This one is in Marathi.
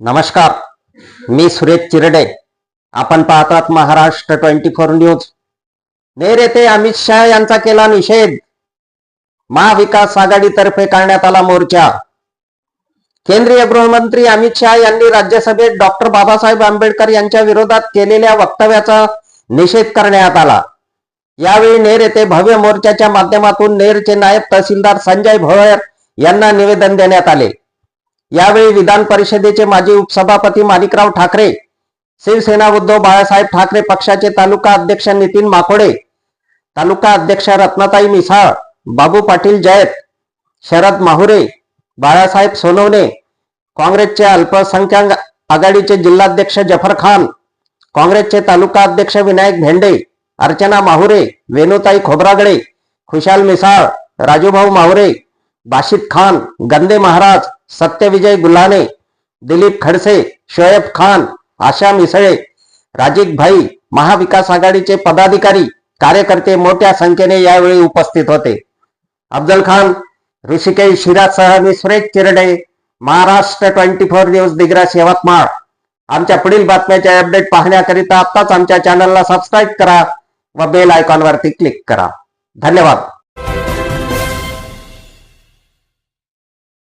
नमस्कार. मी सुरेश चिरडे. आपण पाहतात Maharashtra twenty four news. Ner येथे अमित शहा यांचा केला निषेध. महाविकास आघाडीतर्फे करण्यात आला मोर्चा. केंद्रीय गृहमंत्री अमित शहा यांनी राज्यसभेत डॉक्टर बाबासाहेब आंबेडकर यांच्या विरोधात केलेल्या वक्तव्याचा निषेध करण्यात आला. यावेळी नेर येथे भव्य मोर्चाच्या माध्यमातून नेरचे नायब तहसीलदार संजय भोयर यांना निवेदन देण्यात आले. यावेळी विधान परिषदेचे माजी उपसभापती माणिकराव ठाकरे शिवसेना उद्धव बाळासाहेब ठाकरे पक्षाचे तालुका अध्यक्ष नितीन माकोडे तालुका अध्यक्ष रत्नाताई मिसाळ बाबू पाटील जयत शरद माहुरे बाळासाहेब सोनवणे काँग्रेसचे अल्पसंख्याक आघाडीचे जिल्हाध्यक्ष जफर खान काँग्रेसचे तालुका अध्यक्ष विनायक भेंडे अर्चना माहुरे वेणुताई खोब्रागडे खुशाल मिसाळ राजूभाऊ माहुरे बाशिद खान गंदे महाराज सत्यविजय गुल्हाने दिलीप खडसे शोएब खान आशा मिसळे राजीक भाई महाविकास आघाडीचे पदाधिकारी कार्यकर्ते मोठ्या संख्येने यावेळी उपस्थित होते. अफजल खान ऋषिकेश शिरासह मी Suresh Chirde Maharashtra twenty four news Digras Yavatmal. आमच्या पुढील बातम्याचे अपडेट पाहण्याकरिता आत्ताच आमच्या चॅनलला सबस्क्राईब करा व बेल आयकॉनवरती क्लिक करा. धन्यवाद.